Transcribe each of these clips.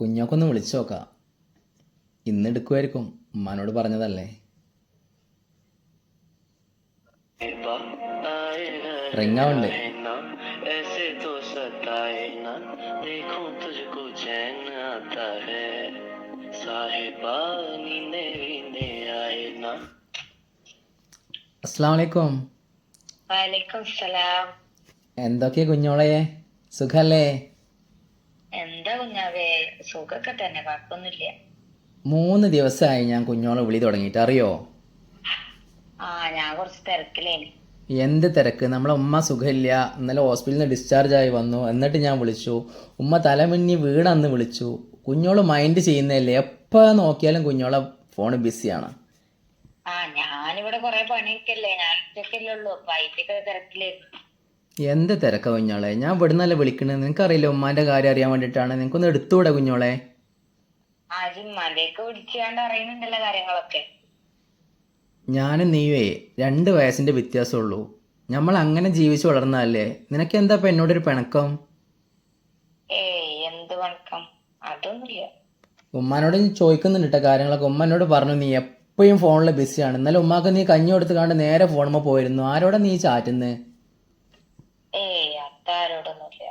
കുഞ്ഞോക്കൊന്ന് വിളിച്ചു നോക്കാം. ഇന്ന് എടുക്കുമായിരിക്കും ഉമ്മാനോട് പറഞ്ഞതല്ലേ? റിങ്ങാവുണ്ട് ആവണ്ടേ അസ്സലാമലൈക്കും എന്തൊക്കെയാ കുഞ്ഞോളയെ സുഖല്ലേ? എന്താ കുഞ്ഞാവേ സുഖൊക്കെ തന്നെ കുഴപ്പമൊന്നുമില്ല മൂന്ന് ദിവസമായി ഞാൻ കുഞ്ഞോളെ വിളി തുടങ്ങിയിട്ട്. അറിയോ? ആ ഞാൻ കുറച്ച് തിരക്കിലേനി. എന്ത് തിരക്ക്? നമ്മളെ ഉമ്മ സുഖമില്ല. ഇന്നലെ ഹോസ്പിറ്റലിൽ നിന്ന് ഡിസ്ചാർജ് ആയി വന്നു. എന്നിട്ട് ഞാൻ വിളിച്ചു. ഉമ്മ തലമിന്നി വീണന്ന് വിളിച്ചു. കുഞ്ഞോൾ മൈൻഡ് ചെയ്യുന്നതല്ലേ? എപ്പോൾ നോക്കിയാലും കുഞ്ഞോളെ ഫോൺ ബിസിയാണ് ആ ഞാനിവിടെ കൊറേ പണിയൊക്കെയല്ലേ ഞാൻ ഉച്ചക്കല്ലേ ഉള്ളൂ. അപ്പൊ അതിന്റെയൊക്കെ തിരക്കിലായിരുന്നു എന്ത് തിരക്ക കുഞ്ഞോളെ? ഞാൻ ഇവിടുന്നല്ലേ വിളിക്കണത് നിനക്കറിയില്ല ഉമ്മാന്റെ കാര്യം അറിയാൻ വേണ്ടിയിട്ടാണ്. നിനക്കൊന്ന് എടുത്തുകൂടെ കുഞ്ഞോളെ. ആ ജിമ്മാന്റെയൊക്കെ വിളിച്ചാണ്ട് അറിയുന്നുണ്ടല്ലോ കാര്യങ്ങളൊക്കെ. ഞാനും നീയേ രണ്ട് വയസ്സിന്റെ വ്യത്യാസമുള്ളൂ. നമ്മൾ അങ്ങനെ ജീവിച്ചു വളർന്നതല്ലേ നിനക്ക് എന്താ ഇപ്പൊ എന്നോടൊരു പിണക്കം? ഏയ് എന്ത് വണക്കം അതൊന്നുമില്ല. ഉമ്മാനോട് ഞാൻ ചോദിക്കുന്നുണ്ട് കേട്ടോ കാര്യങ്ങളൊക്കെ. ഉമ്മ എന്നോട് പറഞ്ഞു നീ എപ്പോഴും ഫോണിൽ ബിസിയാണ് ഇന്നലെ ഉമ്മാക്ക് നീ കഞ്ഞി കൊടുത്ത് കണ്ട് നേരെ ഫോണുമ്പോൾ പോയിരുന്നു. ആരോടാ നീ ചാറ്റുന്നത് ഏയ് അത്താരോടൊന്നുമില്ല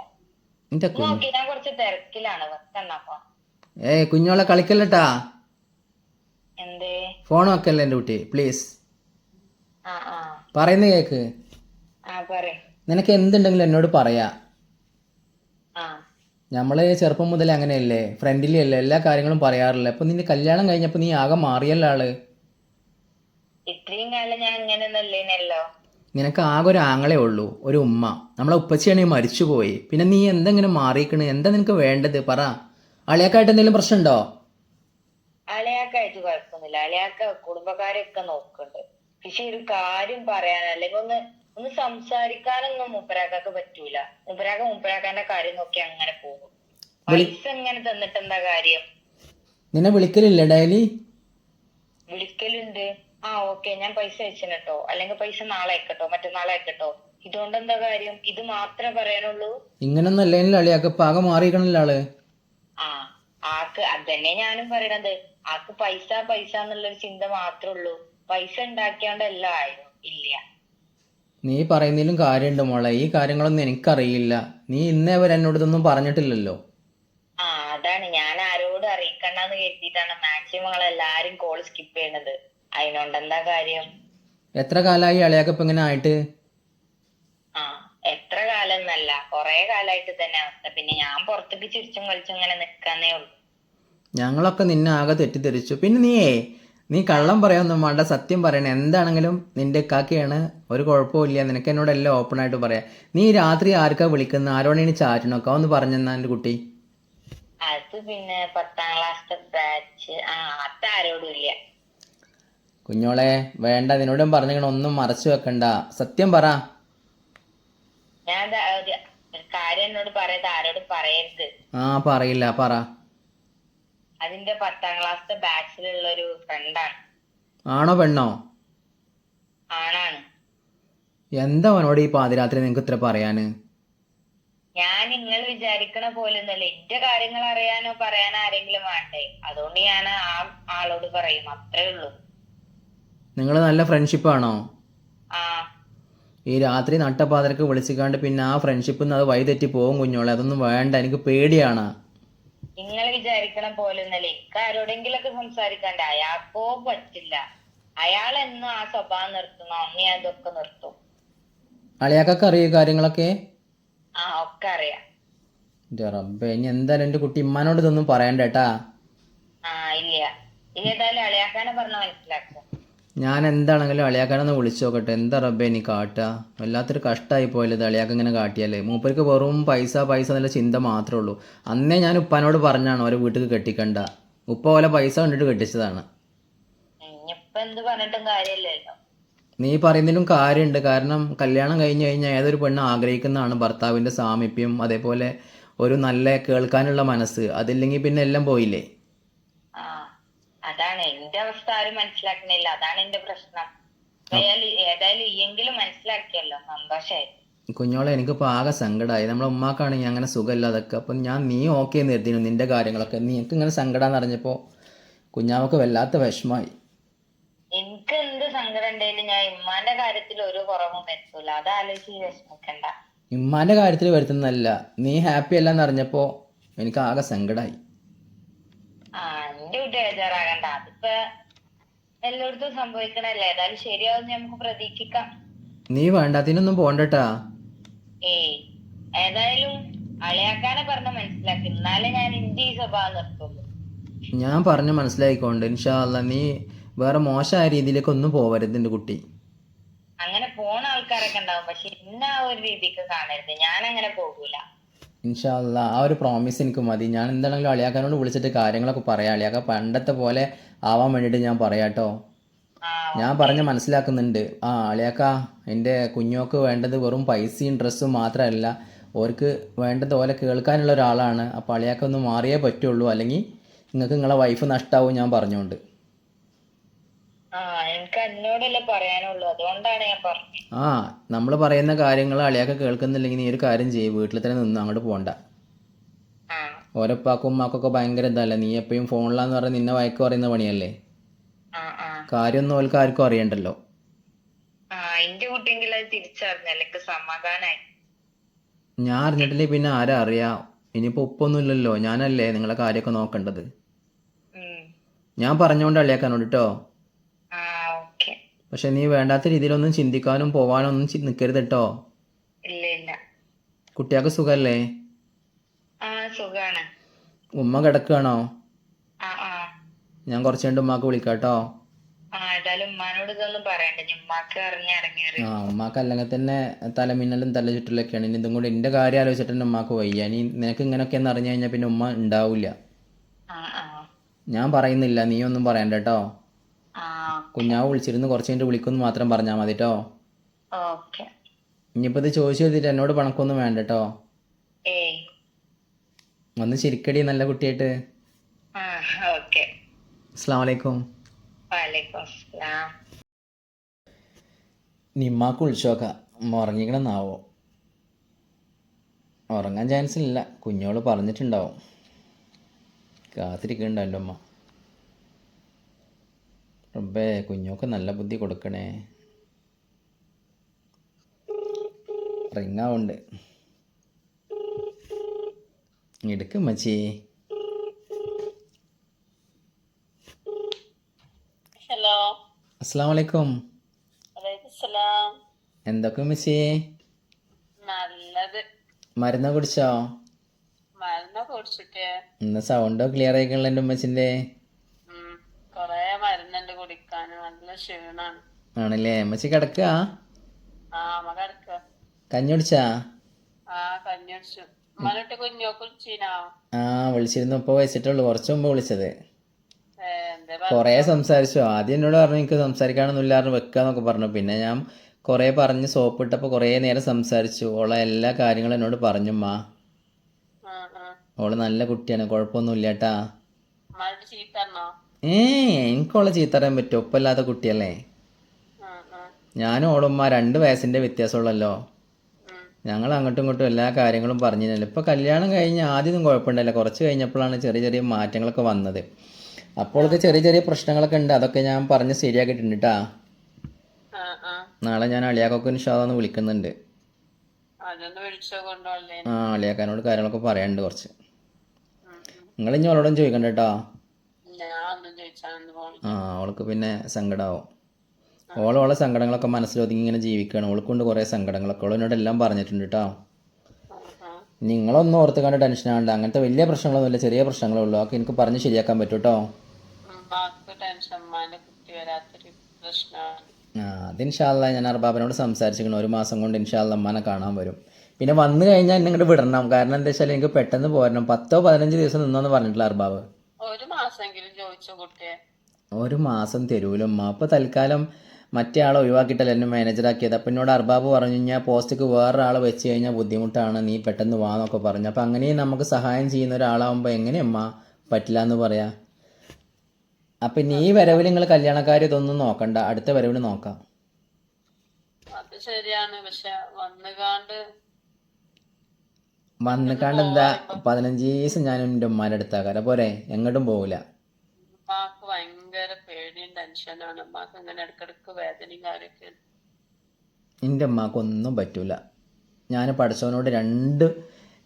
നിന്റെ ഏ കുഞ്ഞോളെ കളിക്കല്ലട്ടാ? ഫോൺ വെക്കല്ലേ എന്റെ കുട്ടി പ്ലീസ്. പറയുന്ന കേക്ക്. നിനക്ക് എന്തുണ്ടെങ്കിലും എന്നോട് പറയാ. നമ്മൾ ചെറുപ്പം മുതൽ അങ്ങനെയല്ലേ ഫ്രണ്ടിലി അല്ലേ എല്ലാ കാര്യങ്ങളും പറയാറില്ല. അപ്പൊ നിന്റെ കല്യാണം കഴിഞ്ഞപ്പോ നീ ആകെ മാറിയല്ലോ ആൾ? ഇത്രയും കാലം ഞാൻ ഇങ്ങനെ നിനക്ക് ആകെ ഒരു ആങ്ങളെ ഉള്ളൂ ഒരു ഉമ്മ. നമ്മളെ ഉപ്പച്ചിയാണെങ്കിൽ മരിച്ചുപോയി. പിന്നെ നീ എന്തെങ്കിലും മാറിയിക്കണ്? എന്താ നിനക്ക് വേണ്ടത്? പറ. അളിയാക്കായിട്ട് എന്തെങ്കിലും പ്രശ്നമുണ്ടോ? അളിയാക്കായിട്ട് കുഴപ്പമൊന്നുമില്ല. അളിയാക്ക കുടുംബക്കാരെയൊക്കെ നോക്കുന്നുണ്ട്. പക്ഷെ ഒരു കാര്യം പറയാൻ അല്ലെങ്കിൽ ഒന്ന് ഒന്ന് സംസാരിക്കാനൊന്നും മുപ്പരാക്കൊക്കെ പറ്റൂല. മുപ്പരാക്ക മുപ്പരാക്കാന്റെ കാര്യം നോക്കി അങ്ങനെ പോകും. പൈസ എങ്ങനെ തന്നിട്ട് എന്താ കാര്യം? നിന്നെ വിളിക്കലില്ല ഡയലി? വിളിക്കലുണ്ട്. ആ ഓക്കെ. ഞാൻ പൈസ അയച്ചിന് കേട്ടോ അല്ലെങ്കിൽ പൈസ നാളെ അയക്കട്ടോ. മറ്റന്നാളെ അയക്കട്ടോ. ഇതുകൊണ്ട് എന്താ കാര്യം? ഇത് മാത്രമേ പറയാനുള്ളൂ. ഇങ്ങനൊന്നും അല്ലേലും അളിയാക്ക ആകെ മാറിയിക്കണല്ലോ ആൾ? ആ ആക്ക് അതന്നെ ഞാനും പറയണത്. ആക്ക് പൈസ പൈസ എന്നുള്ളൊരു ചിന്ത മാത്രമേ ഉള്ളൂ. പൈസ ഉണ്ടാക്കിയാണ്ടല്ല ഇല്ല. നീ പറയുന്നതിലും കാര്യമുണ്ട് മോളെ. ഈ കാര്യങ്ങളൊന്നും എനിക്കറിയില്ല. നീ ഇന്നേ വരെ എന്നോട് ഇതൊന്നും പറഞ്ഞിട്ടില്ലല്ലോ. ആ അതാണ്. ഞാൻ ആരോടും അറിയിക്കണ്ടെന്ന് കരുതിയിട്ടാണ് മാക്സിമം എല്ലാരും കോൾ സ്കിപ്പ് ചെയ്യണത്. അതിനോണ്ട് എന്താ കാര്യം? എത്ര കാലമായി അളിയാക്ക ഇപ്പൊ ഇങ്ങനെ ആയിട്ട്? ആ എത്ര കാലം എന്നല്ല കൊറേ കാലായിട്ട് തന്നെ അവസ്ഥ. പിന്നെ ഞാൻ പുറത്തേക്ക് ചിരിച്ചും കളിച്ചും ഇങ്ങനെ നിക്കാന്നേ ഉള്ളൂ. ഞങ്ങളൊക്കെ നിന്നെ ആകെ തെറ്റിദ്ധരിച്ചു. പിന്നെ നീയേ നീ കള്ളം പറയാനൊന്നും വേണ്ട. സത്യം പറയണേ എന്താണെങ്കിലും നിന്റെ കാക്കയാണ് ഒരു കുഴപ്പമില്ല നിനക്ക് എന്നോട് എല്ലാം ഓപ്പൺ ആയിട്ട് പറയാം. നീ രാത്രി ആർക്കാ വിളിക്കുന്ന? ആരോടാണ് ചാറ്റണൊക്കെ ഒന്ന് പറഞ്ഞെന്നാ എന്റെ കുട്ടി. അത് പിന്നെ പത്താം ക്ലാസ്സിലെ ബാച്ച് ആ അതാരോടും ഇല്ല. കുഞ്ഞോളെ വേണ്ട നിന്നോടും പറഞ്ഞു ഒന്നും മറച്ചു വെക്കണ്ട. സത്യം പറ. ഞാൻ ദാ ഒരു ഒരു കാര്യം എന്നോട് പറയാത് ആരോടും പറയരുത്. ആ പറയില്ല പറ. അതിന്റെ പത്താം ക്ലാസ്സിലെ ബാച്ചിലുള്ള ഒരു ഫ്രണ്ടാണ്. ആണോ പെണ്ണോ? ആണാണ്. എന്താ അവനോട് ഈ പാതിരാത്രി നിങ്ങക്ക് ഇത്ര പറയാന്? ഞാൻ നിങ്ങൾ വിചാരിക്കണ പോലൊന്നല്ല എന്റെ കാര്യങ്ങൾ അറിയാനോ പറയാനോ ആരെങ്കിലും വേണ്ടേ? അതുകൊണ്ട് ഞാൻ ആ ആളോട് പറയും. അത്രേ ഉള്ളൂ. നിങ്ങൾ നല്ല ഫ്രണ്ട്ഷിപ്പാണോ ഈ രാത്രി നട്ടപ്പാതിരക്ക് വിളിച്ചിക്കാണ്ട് പിന്നെ ആ ഫ്രണ്ട്ഷിപ്പിൽ നിന്ന് അത് വഴിതെറ്റി പോകും കുഞ്ഞോളെ. അതൊന്നും വേണ്ട എനിക്ക് പേടിയാണ്. നിങ്ങൾ വിചാരിക്കണ പോലൊന്നല്ല എനിക്ക് ആരോടെങ്കിലൊക്കെ സംസാരിക്കണ്ടേ അയാൾക്കോ പറ്റില്ല. അയാൾ എന്നും ആ സ്വഭാവം നിർത്തുന്നു അന്ന് ഞാൻ ഇതൊക്കെ നിർത്തും. അളിയാക്കൊക്കെ അറിയോ കാര്യങ്ങളൊക്കെ? ആ ഒക്കെ അറിയാം. റബ്ബേ ഇനി എന്തായാലും എന്റെ കുട്ടി ഇമ്മാനോട് ഇതൊന്നും പറയണ്ട കേട്ടാ. ആ ഇല്ല. ഏതായാലും അളിയാക്കാനെ പറഞ്ഞ മനസ്സിലാക്കും. ഞാൻ എന്താണെങ്കിലും അളിയാക്കാനൊന്ന് വിളിച്ചു നോക്കട്ടെ എന്താ റബ്ബേ എനിക്ക് കാട്ടുക വല്ലാത്തൊരു കഷ്ടമായി പോയത് അളിയാക്ക ഇങ്ങനെ കാട്ടിയാലേ. മൂപ്പർക്ക് വെറും പൈസ പൈസ എന്നുള്ള ചിന്ത മാത്രമേ ഉള്ളൂ. അന്നേ ഞാൻ ഉപ്പാനോട് പറഞ്ഞാണ് ഓരോ വീട്ടിൽ കെട്ടിക്കണ്ട. ഉപ്പ പോലെ പൈസ കണ്ടിട്ട് കെട്ടിച്ചതാണ്. നീ പറയുന്നതിലും കാര്യമുണ്ട്. കാരണം കല്യാണം കഴിഞ്ഞു കഴിഞ്ഞാൽ ഏതൊരു പെണ്ണ് ആഗ്രഹിക്കുന്നതാണ്. ഭർത്താവിന്റെ സാമീപ്യം അതേപോലെ ഒരു നല്ല കേൾക്കാനുള്ള മനസ്സ്. അതില്ലെങ്കിൽ പിന്നെ എല്ലാം പോയില്ലേ? അതാണ് എന്റെ അവസ്ഥ ആരും മനസ്സിലാക്കണില്ല. അതാണ് എന്റെ പ്രശ്നം. ഏതായാലും ഇയെങ്കിലും മനസ്സിലാക്കിയല്ലോ. സന്തോഷായി. കുഞ്ഞോളെ എനിക്കിപ്പോൾ ആകെ സങ്കടമായി നമ്മളെ ഉമ്മാക്കാണെങ്കിൽ അങ്ങനെ സുഖമില്ലാതൊക്കെ അപ്പം ഞാൻ നീ ഓക്കെ എന്ന് കരുതിയിരുന്നു നിന്റെ കാര്യങ്ങളൊക്കെ. നിനക്ക് ഇങ്ങനെ സങ്കടം അറിഞ്ഞപ്പോൾ കുഞ്ഞാമക്ക് വല്ലാത്ത വിഷമായി. എനിക്ക് എന്ത് സങ്കടം ഉണ്ടെങ്കിലും ഞാൻ ഇമ്മാന്റെ കാര്യത്തിൽ ഒരു കുറവും വരുത്തൂല. അത് ആലോചിച്ച് വിഷമിക്കണ്ട. ഇമ്മാന്റെ കാര്യത്തിൽ വരുത്തുന്നതല്ല. നീ ഹാപ്പി അല്ലെന്ന് അറിഞ്ഞപ്പോൾ എനിക്ക് ആകെ സങ്കടമായി ആ എന്റെ കുട്ടി ബേജാറാകണ്ട. അതിപ്പോ എല്ലായിടത്തും സംഭവിക്കണല്ലേ. ഏതായാലും ശരിയാവും നമുക്ക് പ്രതീക്ഷിക്കാം. നീ വേണ്ടതിനൊന്നും പോണ്ടട്ടാ. ഏയ് ഏതായാലും അളിയാക്കാനെ പറഞ്ഞ മനസ്സിലാക്കി. എന്നാലേ ഞാൻ ഇന്റെ ഈ സ്വഭാവം നിർത്തുള്ളൂ. ഞാൻ പറഞ്ഞ് മനസ്സിലായിക്കൊണ്ട്. ഇൻഷാ അല്ല നീ വേറെ മോശമായ രീതിയിലേക്ക് ഒന്നും പോവരുത് എന്റെ കുട്ടി. അങ്ങനെ പോണ ആൾക്കാരൊക്കെ ഉണ്ടാവും. പക്ഷെ ഇന്ന ആ ഒരു രീതിക്ക് കാണരുത്. ഞാൻ അങ്ങനെ പോകൂല. ഇൻഷാ അല്ല ആ ഒരു പ്രോമിസ് എനിക്ക് മതി. ഞാൻ എന്താണെങ്കിലും അളിയാക്കാനോട് വിളിച്ചിട്ട് കാര്യങ്ങളൊക്കെ പറയാം. അളിയാക്ക പണ്ടത്തെ പോലെ ആവാൻ വേണ്ടിയിട്ട് ഞാൻ പറയാട്ടോ ഞാൻ പറഞ്ഞ് മനസ്സിലാക്കുന്നുണ്ട്. ആ അളിയാക്ക എന്റെ കുഞ്ഞോക്ക് വേണ്ടത് വെറും പൈസയും ഡ്രസ്സും മാത്രമല്ല ഓർക്ക് വേണ്ടത് ഓലെ കേൾക്കാനുള്ള ഒരാളാണ്. അപ്പോൾ അളിയാക്ക ഒന്ന് മാറിയേ പറ്റുള്ളൂ. അല്ലെങ്കിൽ നിങ്ങൾക്ക് നിങ്ങളെ വൈഫ് നഷ്ടാവും ഞാൻ പറഞ്ഞുകൊണ്ട്. ആ നമ്മൾ പറയുന്ന കാര്യങ്ങൾ അളിയാക്ക കേൾക്കുന്നില്ലെങ്കിൽ നീ ഒരു കാര്യം ചെയ്യും. വീട്ടിൽ തന്നെ നിന്ന് അങ്ങോട്ട് പോണ്ട. ഓരപ്പാക്കും ഉമ്മാക്കൊക്കെ ഭയങ്കര ഇതല്ലേ? നീ എപ്പോഴും ഫോണിലാന്ന് പറഞ്ഞ നിന്നെ വയക്ക് പറയുന്ന പണിയല്ലേ? കാര്യമൊന്നും ഓൽക്ക് ആർക്കും അറിയണ്ടല്ലോ. ഞാൻ അറിഞ്ഞിട്ടില്ലേ പിന്നെ ആരാ അറിയാ? ഇനിയിപ്പോ ഉപ്പൊന്നുമില്ലല്ലോ ഞാനല്ലേ നിങ്ങളെ കാര്യമൊക്കെ നോക്കേണ്ടത്? ഞാൻ പറഞ്ഞോണ്ട് അളിയാക്കാനോട് കേട്ടോ പക്ഷെ നീ വേണ്ടാത്ത രീതിയിലൊന്നും ചിന്തിക്കാനും പോവാനും ഒന്നും ചി- നിൽക്കരുത് കേട്ടോ ഇല്ല ഇല്ല. സുഖമല്ലേ ആ സുഖാണ്. ഉമ്മ കിടക്കുകയാണോ ആ ആ. ഞാൻ കുറച്ച് കഴിഞ്ഞ് ഉമ്മാക്ക് വിളിക്കാം കേട്ടോ ആ ഏതായാലും ഉമ്മാനോട് ഇതൊന്നും പറയണ്ട. ഇനി ഉമ്മാക്ക് ആ ഉമ്മാക്ക് അല്ലെങ്കിൽ തന്നെ തലമിന്നലും തല ചുറ്റലൊക്കെയാണ് ഇനി ഇതും കൂടി എന്റെ കാര്യം ആലോചിച്ചിട്ട് തന്നെ ഉമ്മാക്ക് വയ്യ. ഇനി നിനക്ക് ഇങ്ങനെയൊക്കെയെന്ന് അറിഞ്ഞു കഴിഞ്ഞാൽ പിന്നെ ഉമ്മ ഉണ്ടാവില്ല ആ ആ. ഞാൻ പറയുന്നില്ല. നീ ഒന്നും പറയണ്ട കേട്ടോ കുഞ്ഞാവ് വിളിച്ചിരുന്ന്. കുറച്ച് കഴിഞ്ഞിട്ട് വിളിക്കുമെന്ന് മാത്രം പറഞ്ഞാൽ മതി കേട്ടോ ഓക്കെ. ഇനിയിപ്പോൾ ഇത് ചോദിച്ചു ചെയ്തിട്ട് എന്നോട് പണക്കൊന്നും വേണ്ട കേട്ടോ ഏയ്. ഒന്ന് ശരിക്കടി നല്ല കുട്ടിയായിട്ട്. ആ ഓക്കെ. അസ്സാം വലൈക്കും വാലേക്കും അസ്സലാം. നിമ്മാക്ക് വിളിച്ചോക്കാം ഉറങ്ങിക്കണമെന്നാവോ ഉറങ്ങാൻ ചാൻസ് ഇല്ല കുഞ്ഞോൾ പറഞ്ഞിട്ടുണ്ടാവും. കാത്തിരിക്കണ്ടല്ലോ അമ്മ റബ്ബേ കുഞ്ഞോക്ക് നല്ല ബുദ്ധി കൊടുക്കണേ. റിങ്ങാവുണ്ട്. എടുക്കും മച്ചി. ഹലോ. അസ്സാം വലൈക്കും എന്തൊക്കെ മച്ചി? നല്ലത്. മരുന്ന് കുടിച്ചോ? മരുന്ന് കുടിച്ചിട്ട്. ഇന്ന് സൗണ്ടോ ക്ലിയർ ആയിക്കണല്ലോ എന്റെ ഉമ്മച്ചിന്റെ ഉം കൊറേ മരുന്നുണ്ട് കുടിക്കാൻ നല്ല ക്ഷീണാണ് ആണല്ലേ? അമ്മച്ചി കിടക്കുക കഞ്ഞി കുടിച്ചാ? ആ വിളിച്ചിരുന്നു. ഇപ്പൊ വെച്ചിട്ടുള്ളു കുറച്ചു മുമ്പ് വിളിച്ചത്. കൊറേ സംസാരിച്ചു. ആദ്യം എന്നോട് പറഞ്ഞു എനിക്ക് സംസാരിക്കാനൊന്നും വെക്കാന്നൊക്കെ പറഞ്ഞു. പിന്നെ ഞാൻ കുറെ പറഞ്ഞ് സോപ്പ് ഇട്ടപ്പോൾ കുറേ നേരം സംസാരിച്ചു. ഓളെ എല്ലാ കാര്യങ്ങളും എന്നോട് പറഞ്ഞു മാ ഓൾ നല്ല കുട്ടിയാണ്. കുഴപ്പമൊന്നുമില്ല കേട്ടാ. ഏ എനിക്കോളെ ചീത്തറിയാൻ പറ്റും ഒപ്പമില്ലാത്ത കുട്ടിയല്ലേ? ഞാനും ഓളുമ്മ രണ്ട് വയസ്സിന്റെ വ്യത്യാസമുള്ളല്ലോ. ഞങ്ങൾ അങ്ങോട്ടും ഇങ്ങോട്ടും എല്ലാ കാര്യങ്ങളും പറഞ്ഞിരുന്നല്ലോ. ഇപ്പോൾ കല്യാണം കഴിഞ്ഞ് ആദ്യമൊന്നും കുഴപ്പമുണ്ടല്ലോ. കുറച്ച് കഴിഞ്ഞപ്പോഴാണ് ചെറിയ ചെറിയ മാറ്റങ്ങളൊക്കെ വന്നത്. അപ്പോഴൊക്കെ ചെറിയ ചെറിയ പ്രശ്നങ്ങളൊക്കെ ഉണ്ട്. അതൊക്കെ ഞാൻ പറഞ്ഞ് ശരിയാക്കിയിട്ടുണ്ട് കേട്ടാ നാളെ ഞാൻ അളിയാക്കൊക്കെ ഷാദാന്ന് വിളിക്കുന്നുണ്ട്. ആ അളിയാക്കാനോട് കാര്യങ്ങളൊക്കെ പറയാനുണ്ട് കുറച്ച്. നിങ്ങൾ ഇനി അവളോടും ചോദിക്കണ്ട കേട്ടോ ആ അവൾക്ക് പിന്നെ സങ്കടമാവും ഓളോളെ ഓളെ സങ്കടങ്ങളൊക്കെ മനസ്സിലൊതുങ്ങി ഇങ്ങനെ ജീവിക്കുകയാണ് ഓൾക്കുണ്ട് കുറേ സങ്കടങ്ങളൊക്കെ. എന്നോട് എല്ലാം പറഞ്ഞിട്ടുണ്ട് കേട്ടോ നിങ്ങളൊന്നും ഓർത്ത് കണ്ട് ടെൻഷൻ ആവണ്ട. അങ്ങനത്തെ വലിയ പ്രശ്നങ്ങളൊന്നുമില്ല. ചെറിയ പ്രശ്നങ്ങളേ ഉള്ളൂ അതൊക്കെ എനിക്ക് പറഞ്ഞ് ശരിയാക്കാൻ പറ്റും കേട്ടോ ആ അത് ഇൻഷാല്ല ഞാൻ അർബാബിനോട് സംസാരിച്ചിരിക്കണം ഒരു മാസം കൊണ്ട് ഇൻഷാല്ല അമ്മാനെ കാണാൻ വരും. പിന്നെ വന്നു കഴിഞ്ഞാൽ എന്നെ ഇങ്ങോട്ട് വിടണം. കാരണം എന്താ വെച്ചാൽ എനിക്ക് പെട്ടെന്ന് പോരണം. പത്തോ പതിനഞ്ച് ദിവസം നിന്നോന്ന് പറഞ്ഞിട്ടില്ല അർബാബ്. ഒരു മാസമെങ്കിലും ചോദിച്ചോ കുട്ടിയെ ഒരു മാസം തരൂലമ്മ അപ്പോൾ തൽക്കാലം മറ്റേ ആളെ ഒഴിവാക്കിയിട്ടല്ല എന്നെ മാനേജറാക്കിയത്. അപ്പം എന്നോട് അർബാബ് പറഞ്ഞു ഞാൻ പോസ്റ്റക്ക് വേറൊരാളെ വെച്ച് കഴിഞ്ഞാൽ ബുദ്ധിമുട്ടാണ് നീ പെട്ടെന്ന് വാ എന്നൊക്കെ പറഞ്ഞു. അപ്പം അങ്ങനെ നമുക്ക് സഹായം ചെയ്യുന്ന ഒരാളാകുമ്പോൾ എങ്ങനെയമ്മ പറ്റില്ല എന്ന് പറയാ? അപ്പം നീ വരവിൽ നിങ്ങൾ കല്യാണക്കാർ ഇതൊന്നും നോക്കണ്ട. അടുത്ത വരവിൽ നോക്കാം. അത് ശരിയാണ്. പക്ഷെ വന്നുകാണ്ട് വന്നിക്കാണ്ട് എന്താ പതിനഞ്ച് ദിവസം ഞാൻ എന്റെ ഉമ്മാന്റെ അടുത്താക്കാരം പോരെ എങ്ങോട്ടും പോകില്ല ഉമ്മാക്ക് ഭയങ്കര പേടിയും ടെൻഷനാണ് ഉമ്മാക്ക് ഇങ്ങനെ ഇടക്കിടക്ക് വേദനയും കാര്യമൊക്കെ എന്റെ ഉമ്മാക്കൊന്നും പറ്റൂല. ഞാൻ പഠിച്ചവനോട് രണ്ട്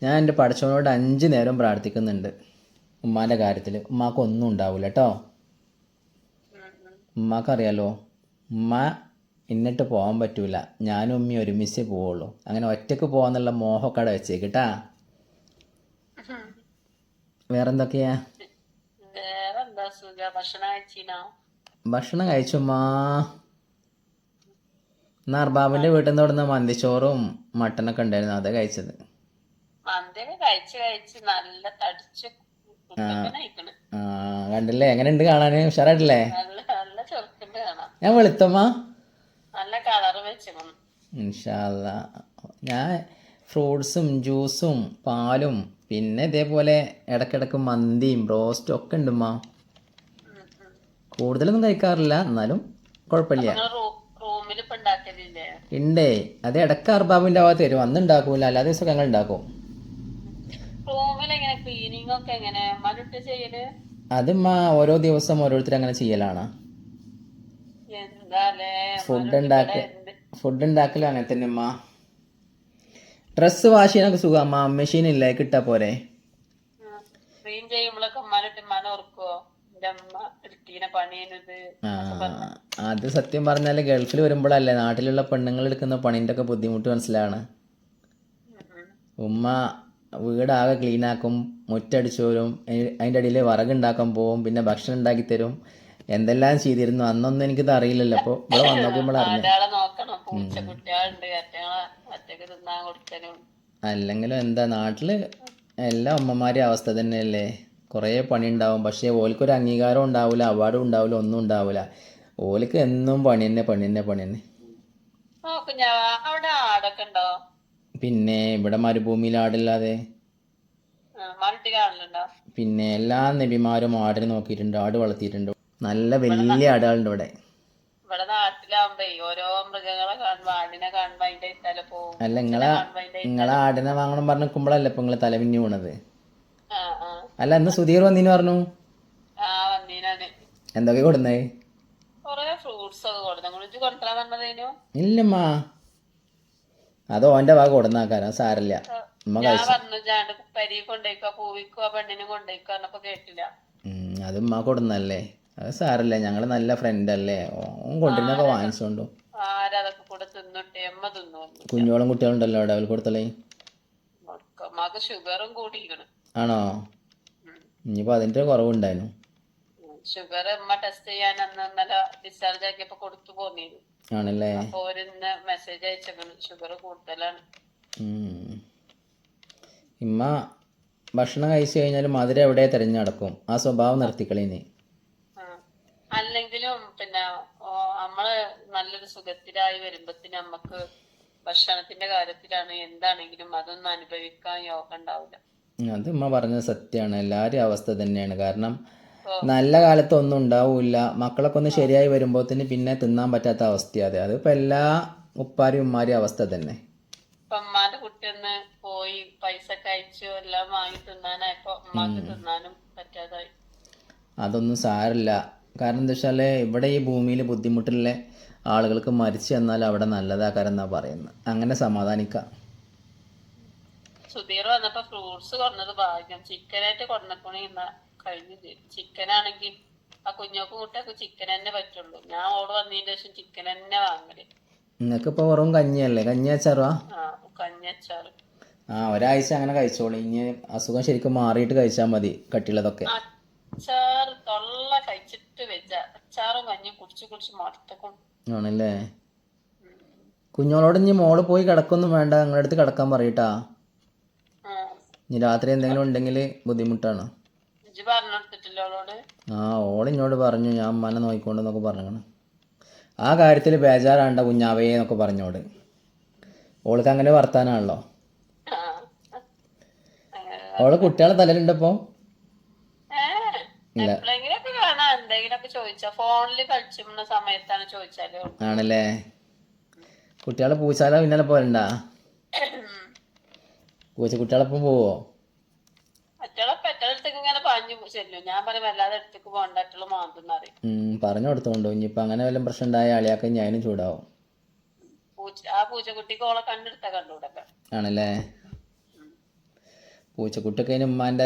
ഞാൻ എന്റെ പഠിച്ചവനോട് അഞ്ച് നേരം പ്രാർത്ഥിക്കുന്നുണ്ട് ഉമ്മാന്റെ കാര്യത്തിൽ ഉമ്മാക്കൊന്നും ഉണ്ടാവില്ല കേട്ടോ ഉമ്മാക്കറിയാലോ ഉമ്മ എന്നിട്ട് പോകാൻ പറ്റൂല. ഞാനും ഉമ്മയും ഒരുമിച്ച് പോവുള്ളൂ. അങ്ങനെ ഒറ്റയ്ക്ക് പോകാന്നുള്ള മോഹമൊക്കെ അവിടെ വെച്ചേക്കിട്ടാ വേറെന്തൊക്കെയാ? ഭക്ഷണം കഴിച്ചുമ്മാ എന്നാ അർബാബിന്റെ വീട്ടിൽ നിന്ന് ഇവിടുന്ന് മന്തിച്ചോറും മട്ടനൊക്കെ ഉണ്ടായിരുന്നു. അതാ കഴിച്ചത്. കണ്ടില്ലേ? എങ്ങനെയുണ്ട് കാണാന്? ഉഷാറായിട്ടില്ലേ? ഞാൻ വെളുത്തമ്മ. നല്ല ഇൻഷാല്ല ഞാൻ ഫ്രൂട്ട്സും ജ്യൂസും പാലും പിന്നെ ഇതേപോലെ ഇടക്കിടക്ക് മന്തിയും റോസ്റ്റും ഒക്കെ ഉണ്ടുമ്മ കൂടുതലൊന്നും കഴിക്കാറില്ല എന്നാലും കുഴപ്പമില്ല. ഉണ്ടേ അത് ഇടയ്ക്ക് അർബാബിന്റെ ഭാഗത്ത് തരും അന്ന് ഉണ്ടാക്കൂല. അല്ലാതെ ദിവസം ഞങ്ങൾ ഉണ്ടാക്കും. അതുമ്മ ഓരോ ദിവസം ഓരോരുത്തർ അങ്ങനെ ചെയ്യലാണ്. ഫുഡ് ഉണ്ടാക്കി ഫുഡ് ഉണ്ടാക്കലും. അങ്ങനെ തന്നെ അമ്മ ഡ്രസ്സ് വാഷ് ചെയ്യാനൊക്കെ സുഖം അമ്മ മെഷീൻ ഇല്ലേ കിട്ടാ പോരെ. അത് സത്യം പറഞ്ഞാൽ ഗൾഫിൽ വരുമ്പോഴല്ലേ നാട്ടിലുള്ള പെണ്ണുങ്ങൾ എടുക്കുന്ന പണിന്റെ ഒക്കെ ബുദ്ധിമുട്ട് മനസ്സിലാണ്. ഉമ്മ വീടാകെ ക്ലീനാക്കും മുറ്റടിച്ചു വരും അതിന്റെ അടിയിൽ വിറകുണ്ടാക്കാൻ പോവും പിന്നെ ഭക്ഷണം ഉണ്ടാക്കി തരും. എന്തെല്ലാം ചെയ്തിരുന്നു? അന്നൊന്നും എനിക്കിത് അറിയില്ലല്ലോ. അപ്പോൾ ഇവിടെ വന്നപ്പോൾ അറിഞ്ഞു. കൊടുക്കലും. അല്ലെങ്കിലും എന്താ നാട്ടിൽ എല്ലാ അമ്മമാരെയും അവസ്ഥ തന്നെയല്ലേ? കുറേ പണി ഉണ്ടാവും പക്ഷേ ഓൽക്കൊരു അംഗീകാരം ഉണ്ടാവില്ല അവാർഡും ഉണ്ടാവില്ല ഒന്നും ഉണ്ടാവില്ല ഓൽക്ക് എന്നും പണി തന്നെ പണി തന്നെ പണി തന്നെ. പിന്നെ ഇവിടെ മരുഭൂമിയിൽ ആടില്ലാതെ. പിന്നെ എല്ലാ നബിമാരും ആടിനെ നോക്കിയിട്ടുണ്ട് ആട് വളർത്തിയിട്ടുണ്ട്. നല്ല വലിയ ആടുകളുണ്ട് ഇവിടെ. ഇവിടെ നാട്ടിലാവുമ്പോ ഓരോ മൃഗങ്ങളെ കാണുമ്പോ ആടിനെ കാണുമ്പോ അതിന്റെ തല പോകും അല്ല നിങ്ങളെ നിങ്ങളെ ആടിനെ വാങ്ങണം പറഞ്ഞ് ഇപ്പൊ ഇപ്പം നിങ്ങൾ തലവിഞ്ഞു പോണത് ആ ആ. അല്ല ഇന്ന് സുധീർ വന്നീന്ന് പറഞ്ഞു. എന്തൊക്കെ കൊടുന്നേ? ഇല്ലമ്മാ. അത് ഓന്റെ ഭാഗം കൊടുന്നാക്കാരാ സാരല്ല. അത് ഉമ്മ കൊടുന്നല്ലേ അത് സാരല്ല ഞങ്ങൾ നല്ല ഫ്രണ്ട് അല്ലേ? ഓൻ കൊണ്ടിരുന്നൊക്കെ വാങ്ങിച്ചോണ്ടു ആരതൊക്കെ കൂടെ തിന്നിട്ട്? എമ്മ തിന്നു? വന്നു കുഞ്ഞോളം കുട്ടികളുണ്ടല്ലോ അവിടെ അവൽ കൊടുത്തല്ലേ? ഷുഗറും കൂടിയിരിക്കണം. ആണോ? ഇനിയിപ്പോ അതിന്റെ കുറവുണ്ടായിരുന്നു. ഷുഗർ ഉമ്മ ടെസ്റ്റ് ചെയ്യാൻ അന്ന് ഇന്നലെ ഡിസ്ചാർജ് ആക്കിയപ്പോ കൊടുത്തു പോന്നിരുന്നു. ആണല്ലേ? അപ്പൊ മെസ്സേജ് അയച്ചേക്കണം ഷുഗർ കൂടുതലാണ്. ഇമ്മ ഭക്ഷണം കഴിച്ചു കഴിഞ്ഞാൽ മധുരം എവിടെ തിരഞ്ഞടക്കും ആ സ്വഭാവം നിർത്തിക്കളിന് ആ. അല്ലെങ്കിലും പിന്നെ ഓ, നമ്മൾ നല്ലൊരു സുഖത്തിലായി വരുമ്പത്തിന് നമുക്ക് ഭക്ഷണത്തിന്റെ കാര്യത്തിലാണ് എന്താണെങ്കിലും അതൊന്നും അനുഭവിക്കാൻ യോഗ ഉണ്ടാവില്ല. അത് ഉമ്മ പറഞ്ഞത് സത്യമാണ് എല്ലാവരും അവസ്ഥ തന്നെയാണ്. കാരണം നല്ല കാലത്ത് ഒന്നും ഉണ്ടാവില്ല. മക്കളൊക്കെ ഒന്ന് ശരിയായി വരുമ്പോഴത്തേന് പിന്നെ തിന്നാൻ പറ്റാത്ത അവസ്ഥയാണ് അത് ഇപ്പൊ എല്ലാ ഉപ്പാരും ഉമ്മാരും അവസ്ഥ തന്നെ. ഉമ്മാന്റെ കുട്ടി ഒന്ന് പോയി പൈസ കഴിച്ചു എല്ലാം വാങ്ങി തിന്നാനായപ്പോ ഉമ്മാക്ക് തിന്നാനും പറ്റാതായി. അതൊന്നും സാരല്ല. കാരണം എന്താ വെച്ചാൽ ഇവിടെ ഈ ഭൂമിയിൽ ബുദ്ധിമുട്ടുള്ള ആളുകൾക്ക് മരിച്ചു എന്നാൽ അവിടെ നല്ലതാക്കാരെന്നാ പറയുന്നത്. അങ്ങനെ സമാധാനിക്കാം. സുധീർ വന്നപ്പോ ഫ്രൂട്ട്സ് കൊണ്ടത് ഭാഗ്യം. ചിക്കനായിട്ട് കൊണ്ടപ്പോണി കഴിഞ്ഞു ചിക്കൻ ആണെങ്കിൽ ആ കുഞ്ഞോക്ക് കുട്ടിയൊക്കെ ചിക്കൻ തന്നെ പറ്റുള്ളൂ. ഞാൻ ഓട് വന്നതിന് ശേഷം ചിക്കൻ തന്നെ വാങ്ങൽ. നിങ്ങൾക്ക് ഇപ്പൊ വെറും കഞ്ഞിയല്ലേ? കഞ്ഞി അച്ചാറുവാ ആ കഞ്ഞച്ചാറ് ആ ഒരാഴ്ച അങ്ങനെ കഴിച്ചോളൂ. ഇനി അസുഖം ശരിക്കും മാറിയിട്ട് കഴിച്ചാൽ മതി കട്ടിയുള്ളതൊക്കെ. അച്ചാർ തൊള്ള കഴിച്ചിട്ട് വെച്ച അച്ചാറും കഞ്ഞിയും കുടിച്ച് കുടിച്ച് മടുത്തക്കും ആണല്ലേ? കുഞ്ഞോളോട് ഇനി മോൾ പോയി കിടക്കൊന്നും വേണ്ട. നിങ്ങളുടെ അടുത്ത് കിടക്കാൻ പറയട്ടാ. ഇനി രാത്രി എന്തെങ്കിലും ഉണ്ടെങ്കിൽ ബുദ്ധിമുട്ടാണ്. ആ ഓൾ ഇന്നോട് പറഞ്ഞു. ഞാൻ മന നോക്കിക്കൊണ്ടെന്നൊക്കെ പറഞ്ഞു ആ കാര്യത്തിൽ ബേജാറാണ്ട കുഞ്ഞാവേ എന്നൊക്കെ പറഞ്ഞോട്. ഓൾക്ക് അങ്ങനെ വർത്താനാണല്ലോ. ഓൾ കുട്ടികളെ തലയിലുണ്ടപ്പോ? കാണാം എന്തെങ്കിലുമൊക്കെ ചോദിച്ചാ ഫോണിൽ കളിച്ചിരുന്ന സമയത്താണ് ചോദിച്ചാലോ ആണല്ലേ? കുട്ടികളെ പൂച്ചാല പിന്നാലെ പോരണ്ടാ പോവോ? അറ്റുള്ള മാന്തുന്നറിയും ഉം, പറഞ്ഞു കൊടുത്തോണ്ടോ? ഇനിയിപ്പോൾ അങ്ങനെ വല്ല പ്രശ്നം ഉണ്ടായ ആളിയാക്ക ഞാനും ചൂടാവും. പൂച്ച ആണല്ലേ? പൂച്ചക്കുട്ടിയൊക്കെ അതിന് ഉമ്മാന്റെ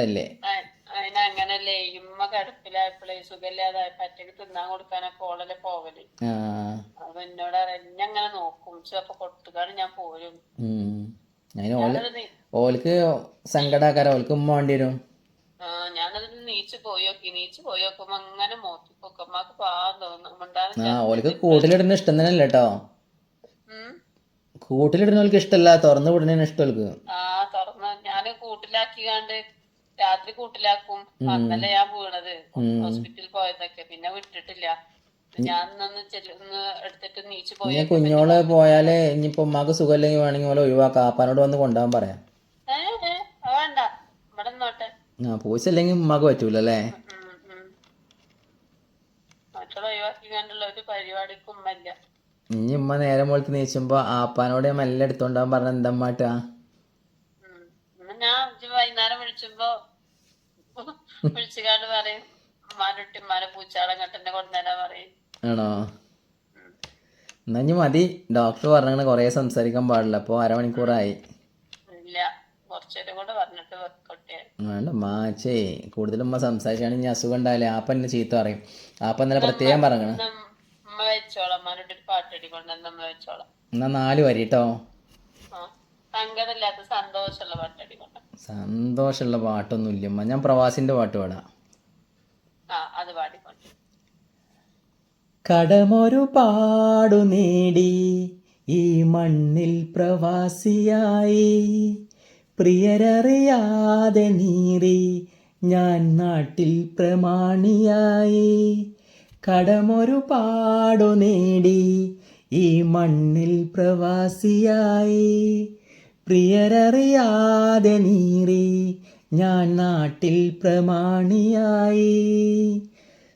അല്ലേ അതിനങ്ങനല്ലേ ഇമ്മ കിടപ്പിലായപ്പോഴേ സുഖമില്ലാതായപ്പോ ഒറ്റയ്ക്ക് തിന്നാൻ കൊടുക്കാനൊക്കെ ഓളല്ലേ പോവൽ. ആ. അപ്പൊ എന്നോട് അറിഞ്ഞ അങ്ങനെ നോക്കും അപ്പൊ കൊടുത്തുകാണ് ഞാൻ പോരും. അതിന് ഓൽക്ക് സങ്കടാക്കാര ഓൽക്ക് ഉമ്മ വേണ്ടി വരും. ആ, ഞാനത് നീച്ച് പോയി നോക്കി നീച്ച് പോയി നോക്കുമ്പോ അങ്ങനെ നോക്കി പൊക്കമ്മക്ക് പാവം തോന്നും. ഓൽക്ക് കൂട്ടിലിടുന്ന ഇഷ്ടം തന്നെ കേട്ടോ ഉം. കൂട്ടിലിടുന്ന ഇഷ്ടമല്ല തുറന്നു വിടുന്നതിന് ഇഷ്ടം ആ തുറന്ന് ഞാൻ കൂട്ടിലാക്കിക്കാണ്ട് രാത്രി കൂട്ടിലാക്കും. അന്നല്ലേ ഞാൻ വീണത്. ഹോസ്പിറ്റലിൽ പോയതൊക്കെ. പിന്നെ വിട്ടിട്ടില്ല. ഇനി കുഞ്ഞോൾ പോയാൽ ഇനിയിപ്പോ ഉമ്മാക്ക് സുഖമില്ലെങ്കിൽ വേണമെങ്കിൽ ഓലെ ഒഴിവാക്കാം. ആപ്പാനോട് വന്ന് കൊണ്ടുപോകാൻ പറയാം. ആ പൂച്ചല്ലെങ്കിൽ ഉമ്മാക്ക് പറ്റൂല അല്ലേ ഇനി ഉമ്മ നേരം പോലത്തെ നീച്ചുമ്പോ ആപ്പാനോട് മെല്ലെ എടുത്തോണ്ടാവാൻ പറഞ്ഞ എന്താ മാട്ടാ ഉം. എന്നാ ഞാൻ ഇജ്ജ് വിളിച്ചുമ്പോ വിളിച്ചുകാണ്ട് പറയും ഉമ്മാനുട്ടി പൂച്ചാളം പൂച്ചാളെ കൊണ്ടുതരാ പറയും. ആണോ? എന്നാ ഇനി മതി. ഡോക്ടർ പറഞ്ഞങ്ങനെ കൊറേ സംസാരിക്കാൻ പാടില്ല. അപ്പൊ അരമണിക്കൂറായി. ഇല്ല. കുറച്ചേരും കൂടെ പറഞ്ഞിട്ട് വെക്കട്ടെ വേണ്ട മാച്ചേ കൂടുതലും ഉമ്മ സംസാരിച്ചാണെങ്കിൽ ഇനി അസുഖം ഉണ്ടാവില്ലേ ആപ്പ എന്നെ ചീത്ത പറയും. ആപ്പ ഇന്നലെ പ്രത്യേകം പറഞ്ഞു എന്നാ ഉമ്മ വെച്ചോളാം. ഉമ്മാനുട്ടി ഒരു പാട്ടടി കൊണ്ടുവന്ന് നമ്മ വെച്ചോളാം. എന്നാ നാല് വരി കേട്ടോ സങ്കടമില്ലാത്ത സന്തോഷമുള്ള പാട്ടടി സന്തോഷമുള്ള പാട്ടൊന്നും ഇല്ല ഞാൻ പ്രവാസിന്റെ പാട്ട് പാടാം. കടമൊരു പാടു നേടി ഈ മണ്ണിൽ പ്രവാസിയായി. പ്രിയരറിയാതെ നീറി ഞാൻ നാട്ടിൽ പ്രമാണിയായി. കടമൊരു പാടു നേടി ഈ മണ്ണിൽ പ്രവാസിയായി. പ്രിയരറിയാതെ നീറി ഞാൻ നാട്ടിൽ പ്രമാണിയായി.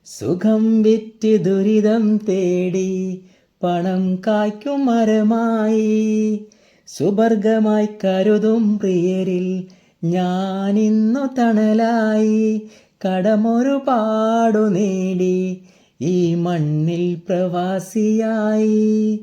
സുഖം വിറ്റ് ദുരിതം തേടി പണം കായ്ക്കും മരമായി. സുവർഗമായി കരുതും പ്രിയരിൽ ഞാനിന്നു തണലായി. കടമൊരു പാടു നേടി ഈ മണ്ണിൽ പ്രവാസിയായി.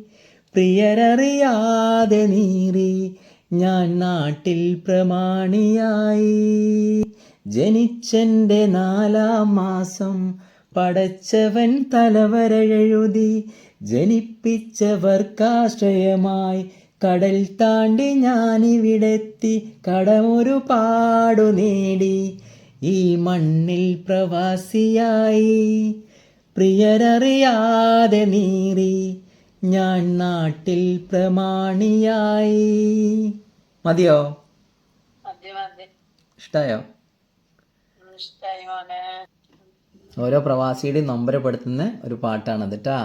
പ്രിയരറിയാതെ നീറി ഞാൻ നാട്ടിൽ പ്രമാണിയായി. ജനിച്ചെന്റെ നാലാം മാസം പടച്ചവൻ തലവരഴെഴുതി ജനിപ്പിച്ചവർക്കാശ്രയമായി കടൽ താണ്ടി ഞാനിവിടെത്തി കടമൊരു പാടു നേടി. ഈ മണ്ണിൽ പ്രവാസിയായി. പ്രിയരറിയാതെ നീറി. ഞാൻ നാട്ടിൽ പ്രമാണിയായി. മതിയോ? മതി മതി. ഇഷ്ടായോ? ഓരോ പ്രവാസിയുടെയും നൊമ്പരപ്പെടുത്തുന്ന ഒരു പാട്ടാണത് കേട്ടാ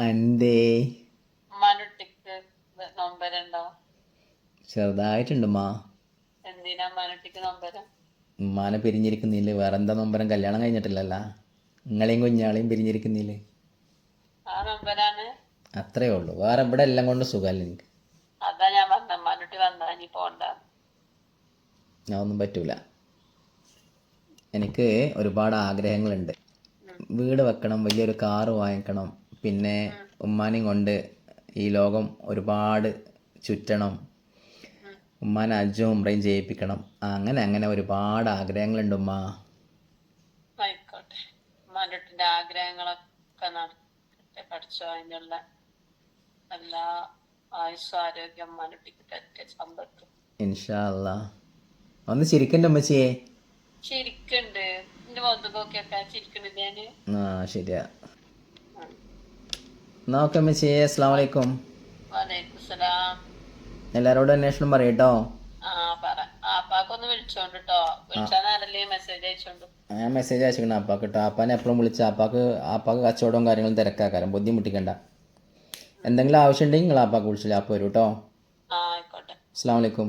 എന്തേ ചെറുതായിട്ടുണ്ടുമാ ഉമ്മാനെ പിരിഞ്ഞിരിക്കുന്നില്ലേ വേറെന്താ നൊമ്പരം കല്യാണം കഴിഞ്ഞിട്ടില്ലല്ല. നിങ്ങളെയും കുഞ്ഞാളെയും പിരിഞ്ഞിരിക്കുന്നില്ലേ അത്രേ ഉള്ളൂ. വേറെ ഇവിടെ എല്ലാം കൊണ്ട് സുഖമല്ല എനിക്ക് അതാ ഞാൻ വന്നാ. ഇനി പോണ്ട. ഞാൻ ഒന്നും പറ്റൂല. എനിക്ക് ഒരുപാട് ആഗ്രഹങ്ങളുണ്ട്. വീട് വെക്കണം വലിയൊരു കാറ് വാങ്ങിക്കണം പിന്നെ ഉമ്മാനെയും കൊണ്ട് ഈ ലോകം ഒരുപാട് ചുറ്റണം. ഉമ്മാനെ അജ്ജും ഉമ്രയും ചെയ്യിപ്പിക്കണം അങ്ങനെ അങ്ങനെ ഒരുപാട് ആഗ്രഹങ്ങളുണ്ട് ഉമ്മ. ആഗ്രഹങ്ങളൊക്കെ പഠിച്ചോ അതിനുള്ള എല്ലാ ആയുസ് ആരോഗ്യം പറ്റിയ സമ്പത്ത്. ഇൻഷാ അല്ലാ ഒന്ന് ചിരിക്കണ്ട അമ്മച്ചിയെ ശരിക്കുണ്ട് എന്റെ ബന്ധുക്കൊക്കെ ചിരിക്കണില്ല ഞാൻ. ആ ശരിയാ. എന്നാ ഓക്കെ അസ്സാം വലൈക്കും വലൈക്കും സലാം. എല്ലാവരോടും അന്വേഷണം പറയട്ടോ ആ വിളിച്ചോണ്ട് കേട്ടോ വിളിച്ചാൽ മെസ്സേജ് അയച്ചോണ്ട്. ഞാൻ മെസ്സേജ് അയച്ചിരിക്കണം അപ്പാക്ക് കേട്ടോ അപ്പാനെ എപ്പോഴും വിളിച്ച. അപ്പാക്ക് അപ്പാക്ക് കച്ചവടവും കാര്യങ്ങളും തിരക്കാക്കാരം. ബുദ്ധിമുട്ടിക്കണ്ട. എന്തെങ്കിലും ആവശ്യം ഉണ്ടെങ്കിൽ നിങ്ങൾ അപ്പാക്ക് വിളിച്ചില്ല അപ്പ് വരൂ കേട്ടോ അസ്സാം വലൈക്കും